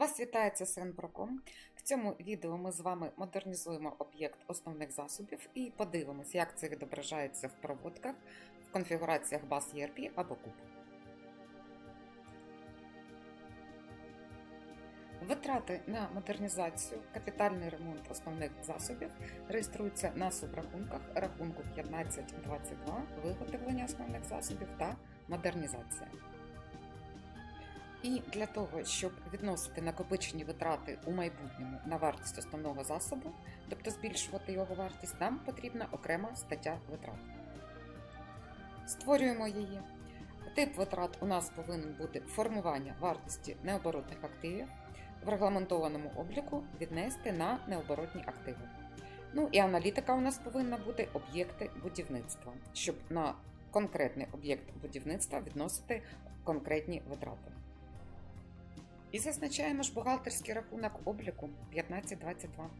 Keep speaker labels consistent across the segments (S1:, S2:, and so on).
S1: Вас вітає ЦСН Броком. В цьому відео ми з вами модернізуємо об'єкт основних засобів і подивимось, як це відображається в проводках в конфігураціях баз ERP або куб. Витрати на модернізацію, капітальний ремонт основних засобів реєструються на субрахунках рахунку 1522, виготовлення основних засобів та модернізація. І для того, щоб відносити накопичені витрати у майбутньому на вартість основного засобу, тобто збільшувати його вартість, нам потрібна окрема стаття витрат. Створюємо її. Тип витрат у нас повинен бути формування вартості необоротних активів в регламентованому обліку віднести на необоротні активи. Ну і аналітика у нас повинна бути об'єкти будівництва, щоб на конкретний об'єкт будівництва відносити конкретні витрати. І зазначаємо ж бухгалтерський рахунок обліку 1522.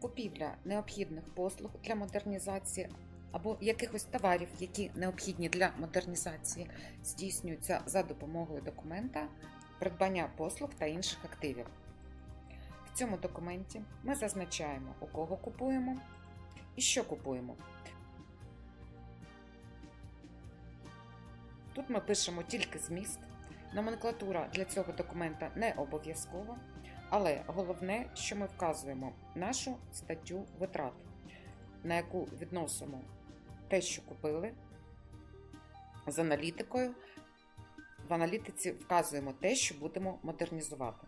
S1: Купівля необхідних послуг для модернізації або якихось товарів, які необхідні для модернізації, здійснюються за допомогою документа придбання послуг та інших активів. В цьому документі ми зазначаємо, у кого купуємо і що купуємо. Тут ми пишемо тільки зміст. Номенклатура для цього документа не обов'язкова, але головне, що ми вказуємо нашу статтю витрат, на яку відносимо те, що купили. З аналітикою. В аналітиці вказуємо те, що будемо модернізувати.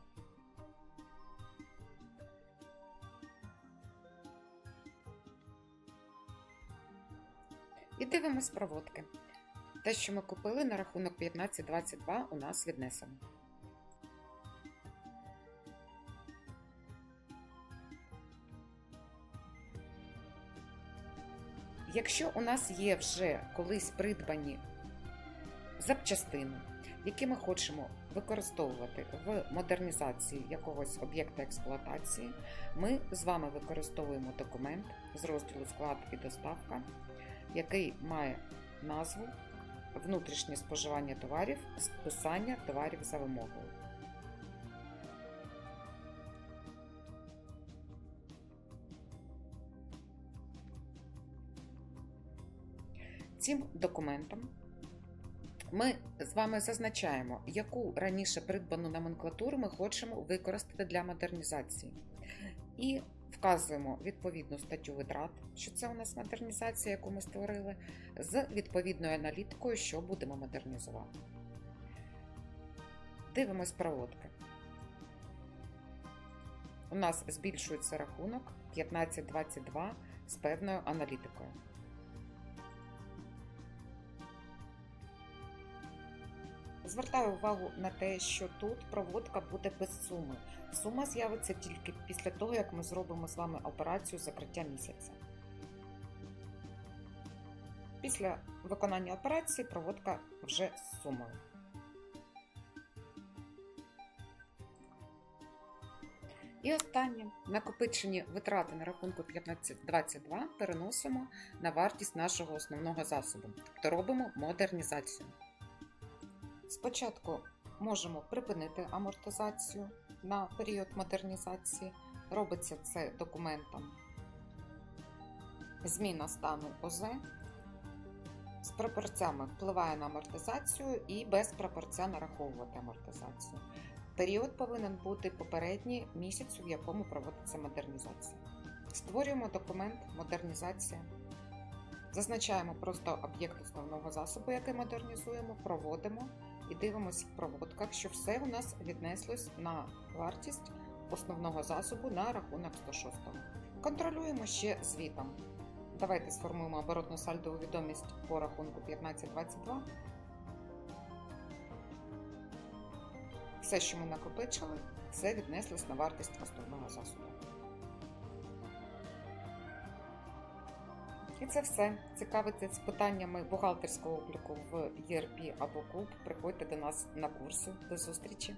S1: І дивимось проводки. Те, що ми купили на рахунок 1522, у нас віднесено. Якщо у нас є вже колись придбані запчастини, які ми хочемо використовувати в модернізації якогось об'єкта експлуатації, ми з вами використовуємо документ з розділу склад і доставка, який має назву внутрішнє споживання товарів, списання товарів за вимогою. Цим документом ми з вами зазначаємо, яку раніше придбану номенклатуру ми хочемо використати для модернізації. І вказуємо відповідну статтю витрат, що це у нас модернізація, яку ми створили, з відповідною аналітикою, що будемо модернізувати. Дивимось проводки. У нас збільшується рахунок 1522 з певною аналітикою. Звертаю увагу на те, що тут проводка буде без суми. Сума з'явиться тільки після того, як ми зробимо з вами операцію закриття місяця. Після виконання операції проводка вже з сумою. І останнє накопичені витрати на рахунку 1522 переносимо на вартість нашого основного засобу, тобто робимо модернізацію. Спочатку можемо припинити амортизацію на період модернізації. Робиться це документом зміна стану ОЗ. З пропорцями впливає на амортизацію і без пропорця нараховувати амортизацію. Період повинен бути попередній місяцю, в якому проводиться модернізація. Створюємо документ модернізація. Зазначаємо просто об'єкт основного засобу, який модернізуємо, проводимо і дивимося в проводках, що все у нас віднеслось на вартість основного засобу на рахунок 106. Контролюємо ще звітом. Давайте сформуємо оборотну сальдову відомість по рахунку 1522. Все, що ми накопичили, все віднеслось на вартість основного засобу. Це все. Цікавитесь питаннями бухгалтерського обліку в ERP або КУБ. Приходьте до нас на курси. До зустрічі!